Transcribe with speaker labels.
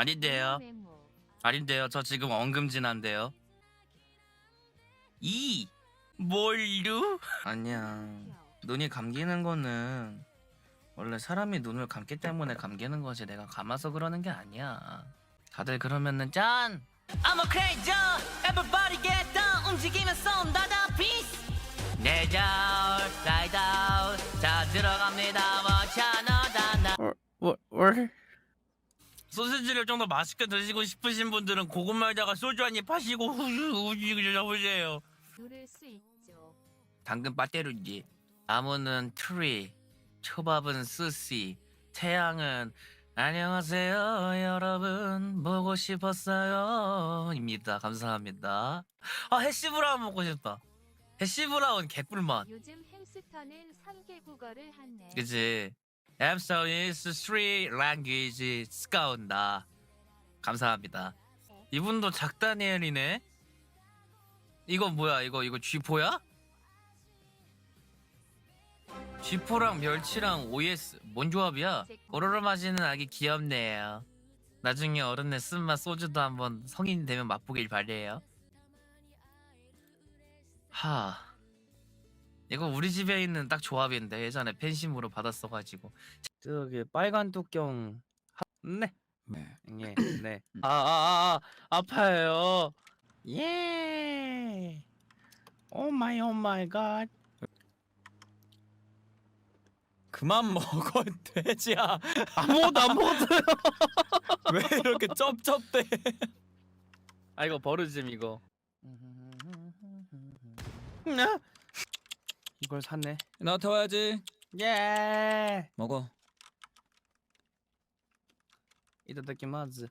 Speaker 1: 아닌데요. 아닌데요. 저 지금 언금진한데요. 이 뭘루? 아니야. 눈이 감기는 거는 원래 사람이 눈을 감기 때문에 감기는 거지 내가 감아서 그러는 게 아니야. 다들 그러면은 짠. I'm a crazy, everybody get down. 움직이면서 온다다 peace. 내절 아웃 자 들어갑니다 워차너다 월 소시지를 좀 더 맛있게 드시고 싶으신 분들은 고구마에다가 소주 한 입 하시고 후유 잡으세요.
Speaker 2: 누를 수 있죠.
Speaker 1: 당근 빠떼루지 나무는 트리 초밥은 스시 태양은 안녕하세요 여러분. 보고 싶었어요 입니다. 감사합니다. 아 해시브라운 먹고 싶다. 해시브라운 개꿀맛.
Speaker 2: 요즘 햄스터는 3개 국어를 하네.
Speaker 1: 그지 앱서 is three language 스카운다. 감사합니다. 이분도 작다니엘이네. 이거 뭐야 이거? 이거 쥐포야? 쥐포랑 멸치랑 OS 뭔 조합이야? 오로로 마시는 아기 귀엽네요. 나중에 어른의 쓴맛 소주도 한번 성인 되면 맛보길 바래요. 하 이거 우리 집에 있는 딱 조합인데 예전에 팬심으로 받았어가지고 저기 빨간 뚜껑 하... 네
Speaker 3: 네.
Speaker 1: 예, 네. 아, 아, 아, 아, 아파요. 예. 오 마이, 오 마이 갓.
Speaker 3: 그만 먹어 돼지야.
Speaker 1: 아무것도 안 먹었어요.
Speaker 3: 왜 이렇게 쩝쩝대?
Speaker 1: 아, 이거 버르짐 이거. 이걸 샀네.
Speaker 3: 나한테 와야지.
Speaker 1: 예.
Speaker 3: 먹어.
Speaker 1: 이따다키마즈.